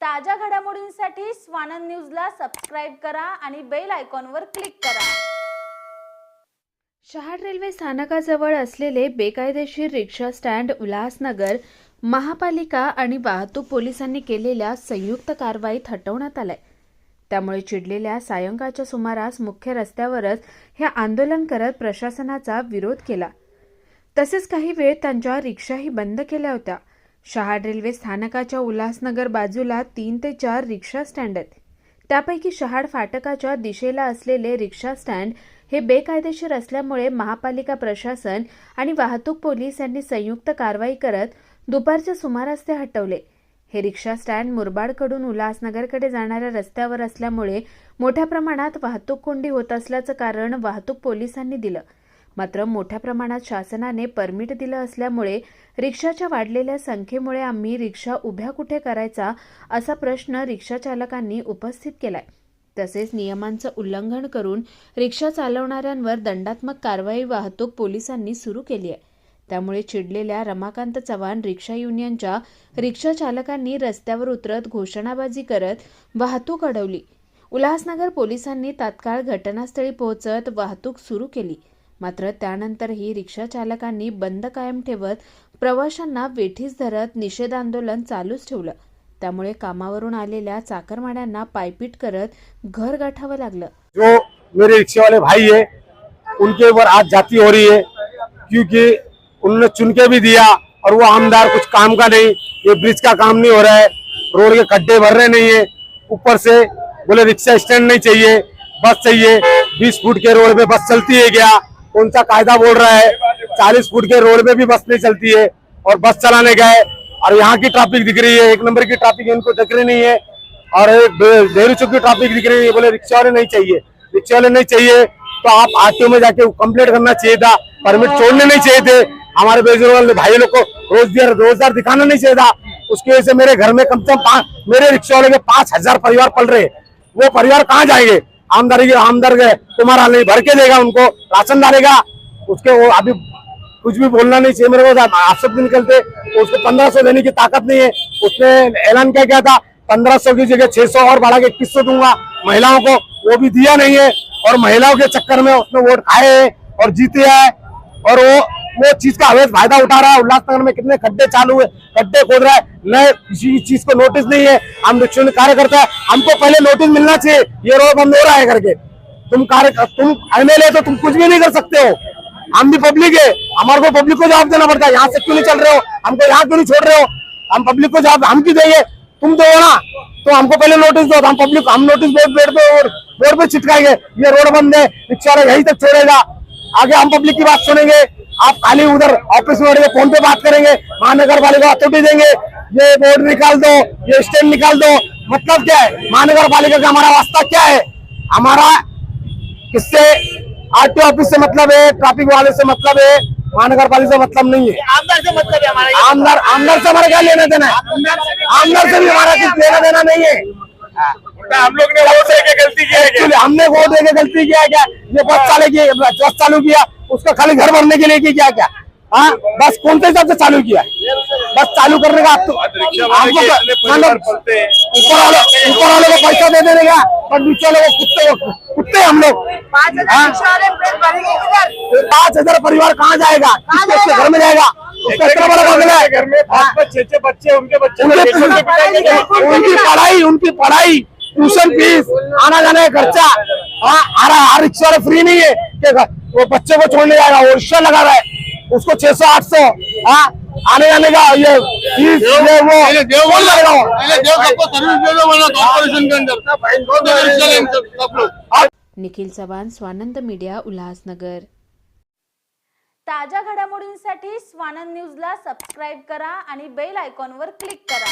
ताज्या घडामोडींसाठी स्वानंद न्यूजला सबस्क्राईब करा आणि बेल आयकॉनवर क्लिक करा. शहाड रेल्वे स्थानकाजवळ असलेले बेकायदेशीर रिक्षा स्टँड उल्हासनगर महापालिका आणि वाहतूक पोलिसांनी केलेल्या संयुक्त कारवाईत हटवण्यात आलंय. त्यामुळे चिडलेल्या सायंकाळच्या सुमारास मुख्य रस्त्यावरच हे आंदोलन करत प्रशासनाचा विरोध केला. तसेच काही वेळ त्यांच्या रिक्षाही बंद केल्या होत्या. शहाड रेल्वे स्थानकाच्या उल्हासनगर बाजूला तीन ते चार रिक्षा स्टँड आहेत. त्यापैकी शहाड फाटकाच्या दिशेला असलेले रिक्षा स्टँड हे बेकायदेशीर असल्यामुळे महापालिका प्रशासन आणि वाहतूक पोलीस यांनी संयुक्त कारवाई करत दुपारच्या सुमारास ते हटवले. हे रिक्षा स्टँड मुरबाडकडून उल्हासनगरकडे जाणाऱ्या रस्त्यावर असल्यामुळे मोठ्या प्रमाणात वाहतूक कोंडी होत असल्याचं कारण वाहतूक पोलिसांनी दिलं. मात्र मोठ्या प्रमाणात शासनाने परमिट दिलं असल्यामुळे रिक्षाच्या वाढलेल्या संख्येमुळे आम्ही रिक्षा उभ्या कुठे करायचा असा प्रश्न रिक्षा चालकांनी उपस्थित केलाय. तसेच नियमांचं उल्लंघन करून रिक्षा चालवणाऱ्यांवर दंडात्मक कारवाई वाहतूक पोलिसांनी सुरू केली आहे. त्यामुळे चिडलेल्या रमाकांत चव्हाण रिक्षा युनियनच्या रिक्षा चालकांनी रस्त्यावर उतरत घोषणाबाजी करत वाहतूक अडवली. उल्हासनगर पोलिसांनी तात्काळ घटनास्थळी पोहोचत वाहतूक सुरू केली. मात्र त्यानंतरही रिक्षा चालकांनी बंद कायम ठेवत प्रवाशांना वेठीस धरत निषेध आंदोलन चालूच ठेवलं. त्यामुळे कामावरून आलेल्या चाकरमाड्यांना पायपीट करत घर गाठावं लागलं. जो मेरे रिक्शे वाले भाई है उनके ऊपर आज जाती हो रही है क्योंकि उन्होंने चुनके भी दिया और वो आमदार कुछ काम का नहीं ये ब्रिज का काम नहीं हो रहा है रोड के खड्डे भर रहे नहीं है ऊपर से बोले रिक्शा स्टैंड नहीं चाहिए बस चाहिए बीस फुट के रोड पे बस चलती है क्या? कौन सा कायदा बोल रहा है? चालीस फुट के रोड पे भी बस नहीं चलती है और बस चलाने गए और यहाँ की ट्रैफ़िक दिख रही है। एक नंबर की ट्रैफ़िक इनको दिख रही नहीं है। और एक डे- डेहरी चौक की ट्रैफ़िक दिख रही है। बोले रिक्शा वाले नहीं चाहिए। रिक्शा वाले नहीं चाहिए। तो आप आरटीओ में जाके कंप्लेंट करना चाहिए था। परमिट छोड़ने नहीं चाहिए थे। हमारे बेजोर भाई लोग को रोज़गार रोज़गार दिखाना नहीं चाहिए था। उसकी वजह से मेरे घर में कम से कम मेरे रिक्शा वाले के पाँच हज़ार परिवार पल रहे वो परिवार कहाँ जाएँगे? आमदारी के आमदार गए तुम्हारा नहीं, भर के देगा उनको। राशन डालेगा। उसके वो अभी कुछ भी बोलना नहीं चाहिए मेरे को। आपसे भी निकलते। उसको पंद्रह सौ देने की ताकत नहीं है। उसने ऐलान क्या किया था? पंद्रह सौ की जगह छह सौ और बढ़ा के इक्कीस सौ दूँगा। महिलाओं को वो भी दिया नहीं है। और महिलाओं के चक्कर में उसने वोट खाए हैं और जीते हैं। और वो वो चीज़ का अवैध फ़ायदा उठा रहा है। उल्लासनगर में कितने खड्डे चालू हुए, खड्डे खोद रहा है। नए किसी चीज़ को नोटिस नहीं है। हम रिक्शा में कार्य करता है, हमको पहले नोटिस मिलना चाहिए, ये रोड बंद हो रहा है करके तुम कार्य, तुम एमएलए तो तुम कुछ भी नहीं कर सकते हो। हम भी पब्लिक है। हमारे को पब्लिक को जवाब देना पड़ता है। यहाँ से क्यों नहीं चल रहे हो? हमको यहाँ क्यों नहीं छोड़ रहे हो? हम पब्लिक को जवाब, हम क्यों देंगे। तुम दो ना? तो हमको पहले नोटिस दो। हम पब्लिक हम नोटिस बोर्ड बोर्ड पे बोर्ड पे चिटकाएँगे। ये रोड बंद है, रिक्शा यहीं तक छोड़ेगा। आगे हम पब्लिक की बात सुनेंगे। आप खाली उधर ऑफ़िस में बैठ के फ़ोन पे बात करेंगे महानगर पालिका अथॉरिटी देंगे ये बोर्ड निकाल दो ये स्टैंड निकाल दो। मतलब क्या है? महानगर पालिका का हमारा वास्ता क्या है? हमारा किससे? आरटीओ ऑफ़िस से मतलब है ट्रैफ़िक वाले से मतलब है महानगर पालिका से मतलब नहीं है। आमदार से मतलब है हमारा आमदार आमदार से हमारा क्या लेना देना है? आमदार से भी हमारा कुछ लेना देना नहीं है। हम लोग ने वोट दे के गलती किया है हमने वोट देके गलती किया क्या? ये बस चालू किया बस चालू किया उसका खाली घर भरने के लिए किया क्या? हाँ? बस कौन से हिसाब से चालू किया? बस चालू करने का आप तो आपको मतलब ऊपर वाले ऊपर वाले को पैसा दे देने का और नीचे वाले को कुत्ते कुत्ते हम लोग। पाँच हाँ? हज़ार हज़ार परिवार कहाँ जाएगा? किसके घर में जाएगा? उसका बड़ा है घर में हाँ। पाँच छह छह बच्चे उनके बच्चे को के? उनकी पढ़ाई उनकी पढ़ाई ट्यूशन फीस आना जाने का खर्चा. हाँ आ रहा हर रिक्शा वाला फ्री नहीं है कि वो बच्चे को छोड़ने जाएगा वो रिक्शा लगा रहा है. उसको छह सौ आठ सौ हाँ आने जाने का ये फीस ये वो कौन लगेगा निखिल चव्हाण स्वानंद मीडिया उल्हासनगर. ताज्या घडामोडींसाठी स्वानंद न्यूजला सबस्क्राईब करा आणि बेल आयकॉनवर क्लिक करा.